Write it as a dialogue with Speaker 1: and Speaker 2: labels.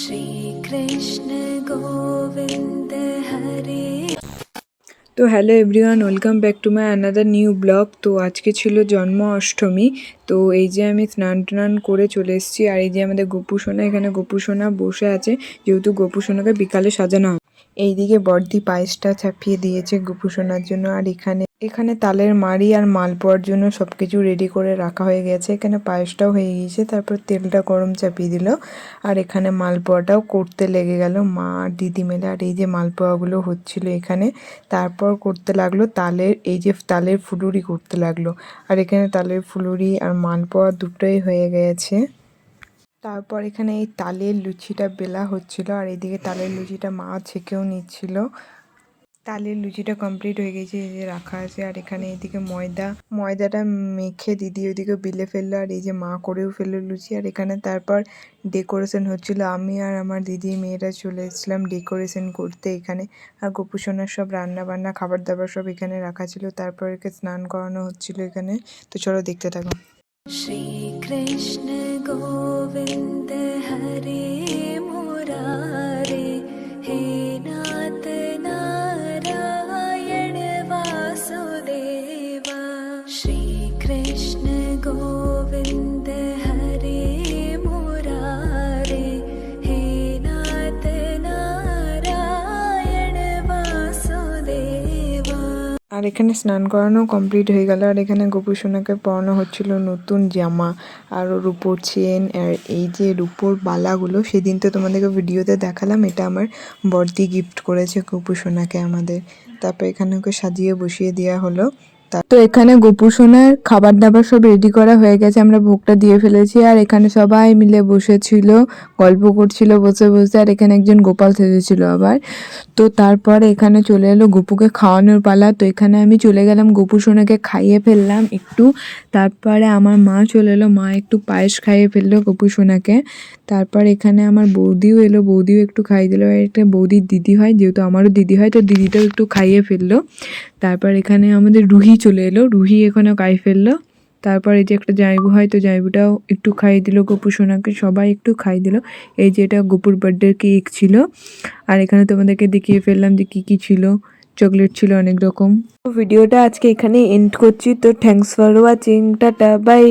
Speaker 1: শ্রীকৃষ্ণ গোবিন্দ
Speaker 2: তো hello everyone, welcome back to my another new blog. তো আজকে ছিল জন্ম অষ্টমী, তো এই যে আমি স্নান টান করে চলে এসেছি, আর এই যে আমাদের গোপু সোনা, এখানে গোপু সোনা বসে আছে, যেহেতু গোপু সোনাকে বিকালে সাজানো এইদিকে বর্দি পায়েসটা ছাপিয়ে দিয়েছে গোপু সোনার জন্য, আর এখানে এখানে তালের মাড়ি আর মালপোয়ার জন্য সব কিছু রেডি করে রাখা হয়ে গেছে। এখানে পায়েসটাও হয়ে গিয়েছে, তারপর তেলটা গরম চাপিয়ে দিল। আর এখানে মালপোয়াটাও করতে লেগে গেল মা আর দিদি মিলে। আর এই যে মালপোয়াগুলো হচ্ছিল এখানে, তারপর করতে লাগল তালের, এই যে তালের ফুলুরি করতে লাগল। আর এখানে তালের ফুলুরি আর মালপোয়া দুটোই হয়ে গেছে। তারপর এখানে এই তালের লুচিটা বেলা হচ্ছিল, আর এদিকে তালের লুচিটা মা ছেঁকেও নিচ্ছিল। তালের লুচিটা কমপ্লিট হয়ে গেছে, এই যে রাখা আছে। আর এখানে এদিকে ময়দা, ময়দাটা মেখে দিদি ওইদিকে বিলে ফেলল, আর এই যে মা করেও ফেলল লুচি। আর এখানে তারপর ডেকোরেশন হচ্ছিল। আমি আর আমার দিদি মেয়েরা চলে এসেছিলাম ডেকোরেশন করতে এখানে। আর গোপুসোনার সব রান্না বান্না খাবার দাবার সব এখানে রাখা ছিল। তারপর একে স্নান করানো হচ্ছিল এখানে। তো চলো দেখতে থাকো।
Speaker 1: শ্রী কৃষ্ণ গোবিন্দ হরে
Speaker 2: আর এখানে স্নান করানো কমপ্লিট হয়ে গেল। আর এখানে গোপু সোনাকে পরানো হচ্ছিল নতুন জামা। আর ওর উপর চেন, আর এই যে রূপোর বালাগুলো, সেদিন তো তোমাদেরকে ভিডিওতে দেখালাম, এটা আমার বর্দি গিফট করেছে গোপু সোনাকে আমাদের। তারপর এখানে ওকে সাজিয়ে বসিয়ে দেওয়া হলো। তা- তো এখানে গোপু সোনার খাবার দাবার সব রেডি করা হয়ে গেছে, আমরা ভোগটা দিয়ে ফেলেছি আর এখানে সবাই মিলে বসেছিল, গল্প করছিল, বসে বসে আর এখানে একজন গোপাল সেজেছিল আবার। তো তারপরে এখানে চলে এলো গপুকে খাওয়ানোর পালা। তো এখানে আমি চলে গেলাম গপু সোনাকে খাইয়ে ফেললাম একটু। তারপরে আমার মা চলে এলো, মা একটু পায়েস খাইয়ে ফেলল গপু সোনাকে। তারপর এখানে আমার বৌদিও এলো, বৌদিও একটু খাইয়ে দিল। একটা বৌদির দিদি হয়, যেহেতু আমারও দিদি হয়, তো দিদিটাও একটু খাইয়ে ফেলল। তারপর এখানে আমাদের রুহি চলে এলো। রুহি এখানেও গাই ফেলল। তারপর এই যে একটা জাইবু হয়, তো জাইবুটাও একটু খাইয়ে দিল, গপু সোনাকে সবাই একটু খাই দিল। এই যে এটা গপুর বার্থডের কেক ছিল। আর এখানে তোমাদেরকে দেখিয়ে ফেললাম যে কি কি ছিল। চকলেট ছিল অনেক রকম। ভিডিওটা আজকে এখানে এন্ড করছি। তো thanks for watching tata bye